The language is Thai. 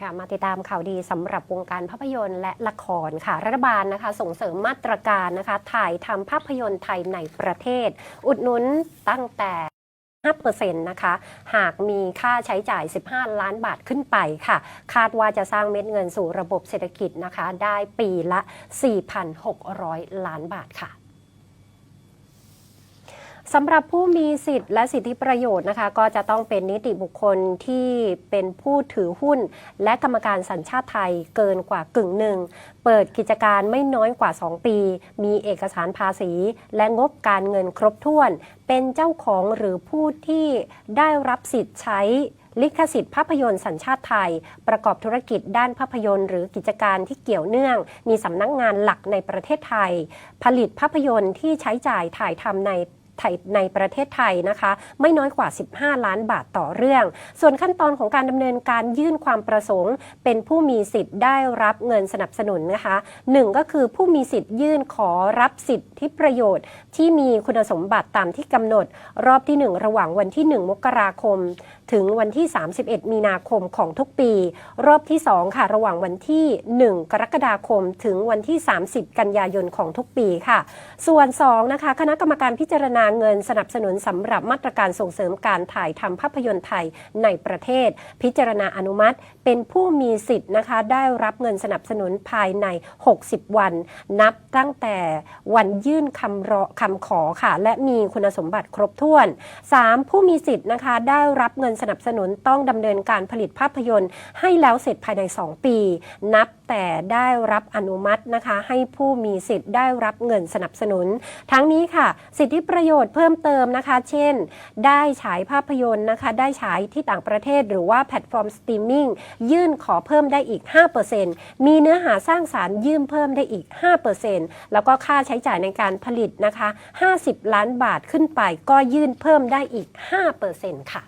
ค่ะมาติดตามข่าวดีสำหรับวงการภาพยนตร์และละครค่ะ รัฐบาลนะคะ ส่งเสริมมาตรการนะคะ ถ่ายทำภาพยนตร์ไทยในประเทศ อุดหนุนตั้งแต่5%นะคะ หากมีค่าใช้จ่าย 15 ล้านบาทขึ้นไปค่ะ คาดว่าจะสร้างเม็ดเงินสู่ระบบเศรษฐกิจนะคะ ได้ปีละ 4,600 ล้านบาทค่ะ สำหรับผู้มีสิทธิ์และสิทธิประโยชน์นะคะ ก็จะต้องเป็นนิติบุคคลที่เป็นผู้ถือหุ้น และกรรมการสัญชาติไทยเกินกว่ากึ่งหนึ่ง เปิดกิจการไม่น้อยกว่า 2 ปี มีเอกสารภาษี และงบการเงินครบถ้วน เป็นเจ้าของหรือผู้ที่ได้รับสิทธิ์ใช้ลิขสิทธิ์ภาพยนตร์สัญชาติไทย ประกอบธุรกิจด้านภาพยนตร์ หรือกิจการที่เกี่ยวเนื่อง มีสำนักงานหลักในประเทศไทย ผลิตภาพยนตร์ที่ใช้จ่ายถ่ายทำใน ในประเทศไทยนะคะ ไม่น้อยกว่า 15 ล้านบาทต่อเรื่อง ส่วนขั้นตอนของการดำเนินการยื่นความประสงค์ เป็นผู้มีสิทธิ์ได้รับเงินสนับสนุนนะคะหนึ่งก็คือผู้มีสิทธิ์ยื่นขอรับสิทธิประโยชน์ ที่มีคุณสมบัติตามที่กำหนด รอบที่ 1 ระหว่างวันที่ 1 มกราคม ถึงวันที่ 31 มีนาคมของทุกปี รอบที่ 2 ค่ะ ระหว่างวันที่ 1 กรกฎาคม ถึงวันที่ 30 กันยายนของทุกปีค่ะ ส่วน 2 นะคะ คณะกรรมการพิจารณาเงินสนับสนุนสำหรับมาตรการส่งเสริมการถ่ายทำภาพยนตร์ไทยในประเทศ พิจารณาอนุมัติ เป็นผู้มีสิทธิ์นะคะได้รับเงินสนับสนุนภายใน 60 วัน นับตั้งแต่วันยื่นคำรอคำขอค่ะ และมีคุณสมบัติครบถ้วน 3. ผู้มีสิทธิ์นะคะได้รับเงินสนับสนุนต้องดำเนินการผลิตภาพยนตร์ให้แล้วเสร็จภายใน 2 ปี นับแต่ได้รับอนุมัตินะคะ ให้ผู้มีสิทธิ์ได้รับเงินสนับสนุน ทั้งนี้ค่ะ สิทธิประโยชน์ชน์เพิ่มเติมนะคะ เช่น ได้ฉายภาพยนตร์นะคะ ได้ฉายที่ต่างประเทศหรือว่าแพลตฟอร์มสตรีมมิ่งยื่นขอเพิ่มได้อีก 5%มีเนื้อหาสร้างสารรค์ยื่นเพิ่มได้อีก 5%แล้วก็ค่าใช้จ่ายในการผลิตนะคะ 50 ล้านบาทขึ้นไปก็ยื่นเพิ่มได้อีก 5%ค่ะ